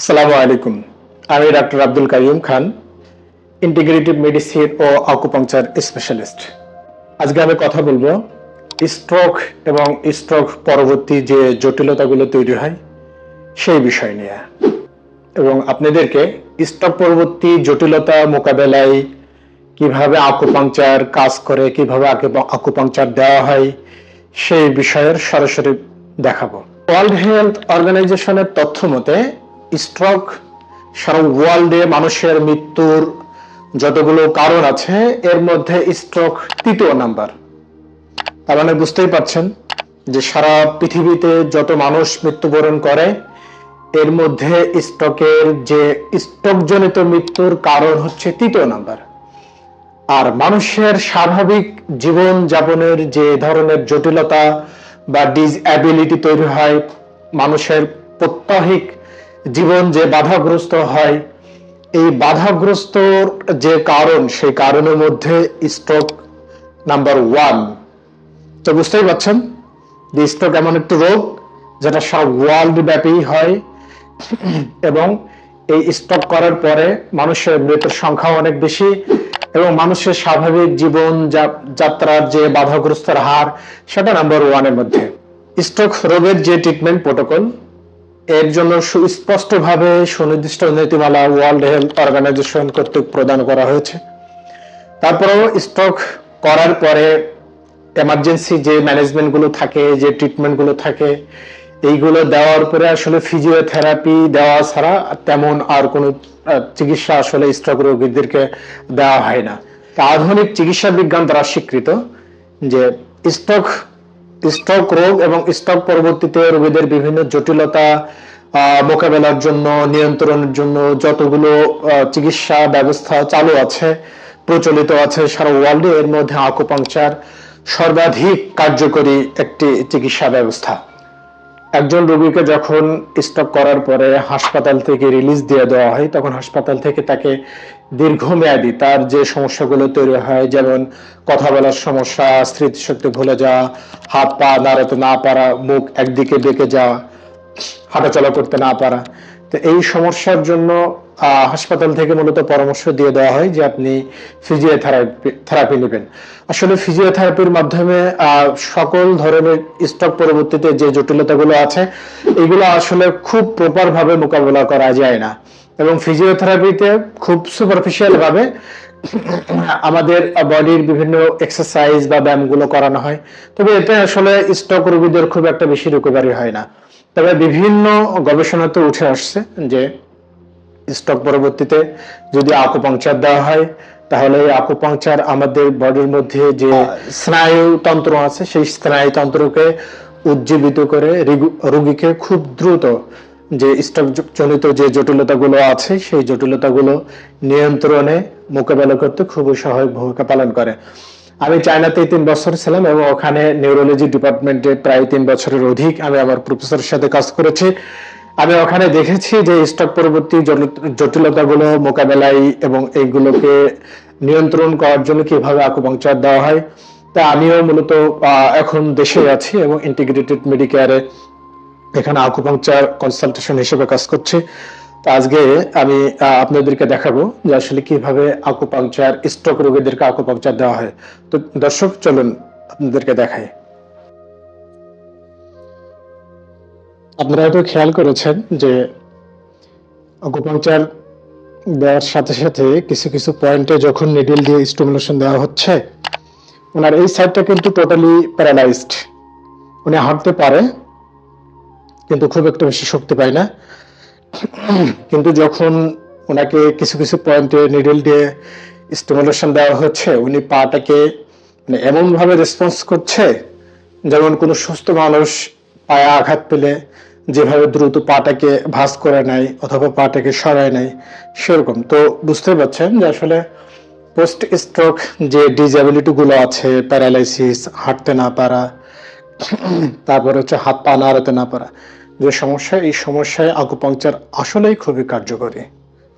আসসালামু আলাইকুম। আমি doctor Abdul Qayyum Khan, integrative medicine ও আকুপাংচার স্পেশালিস্ট। আজকে আমি কথা বলব স্ট্রোক এবং স্ট্রোক পরবর্তী যে জটিলতাগুলো তৈরি হয় সেই বিষয় নিয়ে। এবং আপনাদেরকে স্ট্রোক পরবর্তী জটিলতা মোকাবেলায় কীভাবে আকুপাংচার কাজ করে, কীভাবে আকে- আকুপাংচার দেওয়া হয় সেই বিষয়ের সরাসরি দেখাবো। ওয়ার্ল্ড হেলথ অর্গানাইজেশনের তথ্য মতে স্ট্রোক সারা ওয়ার্ল্ডে মানুষের মৃত্যুর যতগুলো কারণ আছে, এর মধ্যে স্ট্রোক তৃতীয় নাম্বার তার মানে বুঝতেই পারছেন যে সারা পৃথিবীতে যত মানুষ মৃত্যুবরণ করে, এর মধ্যে স্ট্রোকের যে স্ট্রোক জনিত মৃত্যুর কারণ হচ্ছে তৃতীয় নাম্বার আর মানুষের স্বাভাবিক জীবন যাপনের যে ধরনের জটিলতা বা ডিসঅ্যাবিলিটি তৈরি হয়, মানুষের প্রত্যাহিক জীবন যে বাধাগ্রস্ত হয়, এই বাধাগ্রস্তর যে কারণ, সেই কারণের মধ্যে স্ট্রোক নাম্বার ওয়ান তো বুঝতেই পারছেন, যে স্ট্রোক এমন একটি রোগ, যেটা সব ওয়ার্ল্ড ব্যাপী হয়, এবং এই স্টক করার পরে মানুষের মৃতের সংখ্যা অনেক বেশি, এবং মানুষের স্বাভাবিক জীবন যাত্রার যে বাধাগ্রস্তের হার, সেটা নাম্বার ওয়ানের মধ্যে। স্ট্রোক রোগের যে ট্রিটমেন্ট প্রোটোকল এর জন্য সুস্পষ্টভাবে সুনির্দিষ্ট নীতিমালা ওয়ার্ল্ড হেলথ অর্গানাইজেশন কর্তৃক প্রদান করা হয়েছে। তারপরেও স্ট্রোক করার পরে এমার্জেন্সি যে ম্যানেজমেন্টগুলো থাকে, যে ট্রিটমেন্টগুলো থাকে, এইগুলো দেওয়ার পরে আসলে ফিজিওথেরাপি দেওয়া ছাড়া তেমন আর কোনো চিকিৎসা আসলে স্ট্রোক রোগীদেরকে দেওয়া হয় না। আধুনিক চিকিৎসা বিজ্ঞান দ্বারা স্বীকৃত যে স্ট্রোক স্ট্রোক রোগ এবং স্ট্রোক পরবর্তীতে রোগীদের বিভিন্ন জটিলতা মোকাবেলার জন্য, নিয়ন্ত্রণের জন্য যতগুলো চিকিৎসা ব্যবস্থা চালু আছে, প্রচলিত আছে সারা ওয়ার্ল্ডে, এর মধ্যে আকুপাংচার সর্বাধিক কার্যকরী একটি চিকিৎসা ব্যবস্থা। একজন রোগীকে যখন স্টক করার পরে হাসপাতাল থেকে রিলিজ দিয়ে দেওয়া হয়, তখন হাসপাতাল থেকে তাকে দীর্ঘমেয়াদী তার যে সমস্যাগুলো তৈরি হয়, যেমন কথা বলার সমস্যা, স্মৃতিশক্তি ভুলে যাওয়া, হাত পা নাড়াতে না পারা, মুখ একদিকে বেঁকে যাওয়া, হাঁটাচলা করতে না পারা। তো এই সমস্যার জন্য হাসপাতাল থেকে মূলত পরামর্শ দিয়ে দেওয়া হয় যে আপনি ফিজিওথেরাপি থেরাপি নেবেন। আসলে ফিজিওথেরাপির মাধ্যমে সকল ধরনের স্টক পরবর্তীতে যে জটিলতাগুলো আছে, এগুলো আসলে খুব প্রপার ভাবে মোকাবেলা করা যায় না। এবং ফিজিওথেরাপিতে খুব সুপারফিশিয়াল ভাবে আমাদের বডির বিভিন্ন এক্সারসাইজ বা ব্যায়ামগুলো করানো হয়। তবে এতে আসলে স্টক রোগীদের খুব একটা বেশি রিকভারি হয় না। তবে বিভিন্ন গবেষণাতে উঠে আসছে যে স্টক পরবর্তীতে যদি আকুপাংচার দেওয়া হয় তাহলে আকুপাংচার আমাদের বডির মধ্যে যে স্নায়ুতন্ত্র আছে সেই স্নায়ুতন্ত্রকে উজ্জীবিত করে রিগু- রোগীকে খুব দ্রুত যে স্টক জনিত যে জটিলতাগুলো আছে, সেই জটিলতাগুলো নিয়ন্ত্রণে মোকাবেলা করতে খুবই সহায়ক ভূমিকা পালন করে। আমি চায়নাতে তিন বছর ছিলাম এবং ওখানে নিউরোলজি ডিপার্টমেন্টে প্রায় তিন বছরের অধিক আমি আমার প্রফেসরের সাথে কাজ করেছি। আমি ওখানে দেখেছি যে স্টক পরবর্তী জটিল- জটিলতাগুলো মোকাবেলায় এবং এইগুলোকে নিয়ন্ত্রণ করার জন্য কীভাবে আকুপাংচার দেওয়া হয়, তা আমিও মূলত এখন দেশে আছি এবং ইন্টিগ্রেটেড মেডিকেয়ারে এখানে আকুপাংচার কনসালটেশন হিসেবে কাজ করছি। তো আজকে আমি আপনাদেরকে দেখাবো যে আসলে কীভাবে আকুপাংচার স্ট্রোক রোগীদেরকে আকুপাংচার দেওয়া হয়। তো দর্শক, চলুন আপনাদেরকে দেখাই। আপনারা হয়তো খেয়াল করেছেন যে আকুপাংচার দেওয়ার সাথে সাথে কিছু কিছু পয়েন্টে যখন নিডল দিয়ে স্টিমুলেশন দেওয়া হচ্ছে, ওনার এই সাইডটা কিন্তু টোটালি প্যারালাইজড উনি হাঁটতে পারে কিন্তু খুব একটা বেশি শক্তি পায় না। কিন্তু যখন ওনাকে কিছু কিছু পয়েন্টে নিডল দিয়ে স্টিমুলেশন দেওয়া হচ্ছে, উনি পাটাকে মানে এমনভাবে রেসপন্স করছে যেমন কোনো সুস্থ মানুষ পায়ে আঘাত পেলে যেভাবে দ্রুত পাটাকে ভাঁজ করে নেয় অথবা পাটাকে সরায় নেয়, সেরকম। তো বুঝতে পারছেন যে আসলে পোস্ট স্ট্রোক যে ডিজেবিলিটি গুলো আছে প্যারালাইসিস হাঁটতে না পারা তারপর হচ্ছে হাত পা নাড়াতে না পারা। যে সমস্যা, এই সমস্যায় আকুপাংচার আসলেই খুবই কার্যকরী।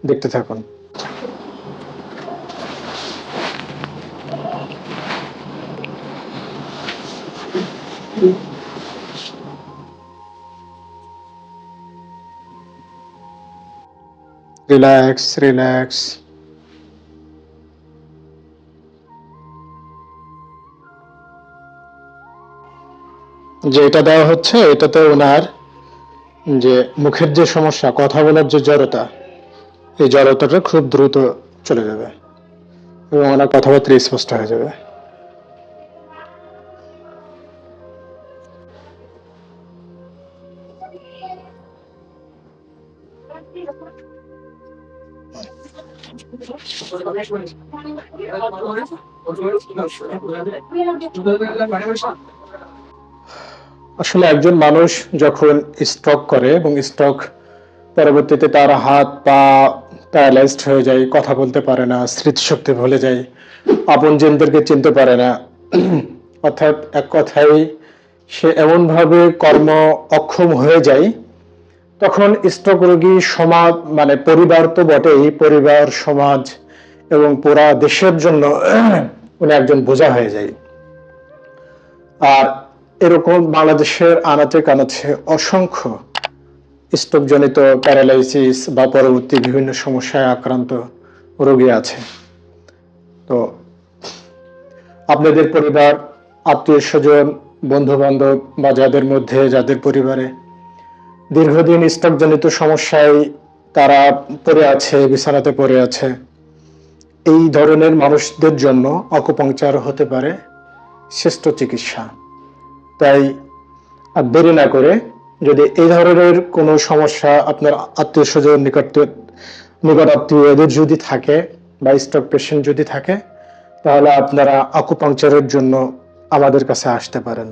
দেখতে থাকুন। রিল্যাক্স রিল্যাক্স যে এটা দেওয়া হচ্ছে, এটাতে ওনার যে মুখের যে সমস্যা, কথা বলার যে জড়তা, এই জড়তাটা খুব দ্রুত চলে যাবে এবং ওনার কথাবার্তা স্পষ্ট হয়ে যাবে। আসলে একজন মানুষ যখন স্ট্রোক করে এবং স্ট্রোক পরবর্তীতে তার হাত পা প্যারালাইজড হয়ে যায়, কথা বলতে পারে না, স্মৃতিশক্তি ভুলে যায় আপন আপনজনদেরকে চিনতে পারে না, অর্থাৎ এক কথায় সে এমনভাবে কর্ম অক্ষম হয়ে যায়, তখন স্ট্রোক রোগী সমাজ মানে পরিবার তো বটেই, পরিবার, সমাজ এবং পুরা দেশের জন্য উনি একজন বোঝা হয়ে যায়। আর এরকম বাংলাদেশের আনাচে কানাচে অসংখ্য স্ট্রোকজনিত প্যারালাইসিস বা পরবর্তী বিভিন্ন সমস্যায় আক্রান্ত রোগী আছে। তো আপনাদের পরিবার, আত্মীয় স্বজন বন্ধু বান্ধব বা যাদের মধ্যে, যাদের পরিবারে দীর্ঘদিন স্ট্রোক সমস্যায় তারা পড়ে আছে, বিছানাতে পড়ে আছে, এই ধরনের মানুষদের জন্য অকুপাংচার হতে পারে শ্রেষ্ঠ চিকিৎসা। তাই আর দেরি না করে যদি এই ধরনের কোনো সমস্যা আপনার আত্মীয় স্বজন নিকট নিকট আত্মীয়দের যদি থাকে বা স্টক পেশেন্ট যদি থাকে, তাহলে আপনারা আকুপাংচারের জন্য আমাদের কাছে আসতে পারেন।